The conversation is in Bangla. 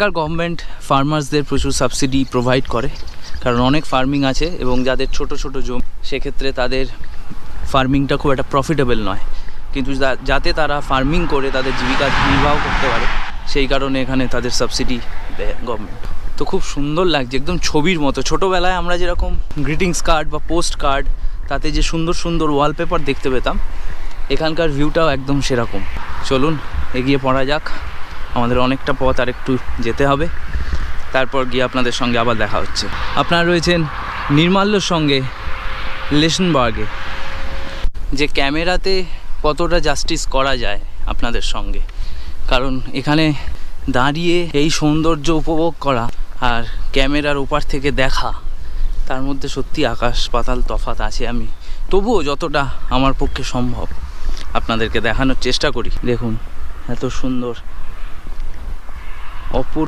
এখানকার গভর্নমেন্ট ফার্মার্সদের প্রচুর সাবসিডি প্রোভাইড করে, কারণ অনেক ফার্মিং আছে এবং যাদের ছোট ছোট জমি, সেক্ষেত্রে তাদের ফার্মিংটা খুব একটা প্রফিটেবল নয়। কিন্তু যাতে তারা ফার্মিং করে, তাদের জীবিকা নির্বাহ করতে পারে, সেই কারণে এখানে তাদের সাবসিডি দেয় গভর্নমেন্ট তো খুব সুন্দর লাগছে, একদম ছবির মতো। ছোটোবেলায় আমরা যেরকম গ্রিটিংস কার্ড বা পোস্ট কার্ড তাতে যে সুন্দর সুন্দর ওয়ালপেপার দেখতে পেতাম, এখানকার ভিউটাও একদম সেরকম। চলুন, এগিয়ে পড়া যাক। আমাদের অনেকটা পথ আর একটু যেতে হবে। তারপর গিয়ে আপনাদের সঙ্গে আবার দেখা হচ্ছে। আপনারা রয়েছেন নির্মাল্যর সঙ্গে লেশনবার্গে, যে ক্যামেরাতে কতটা জাস্টিস করা যায় আপনাদের সঙ্গে। কারণ এখানে দাঁড়িয়ে এই সৌন্দর্য উপভোগ করা আর ক্যামেরার ওপার থেকে দেখা, তার মধ্যে সত্যি আকাশ পাতাল তফাত আছে আমি। তবুও যতটা আমার পক্ষে সম্ভব আপনাদেরকে দেখানোর চেষ্টা করি। দেখুন, এত সুন্দর অপূর্ব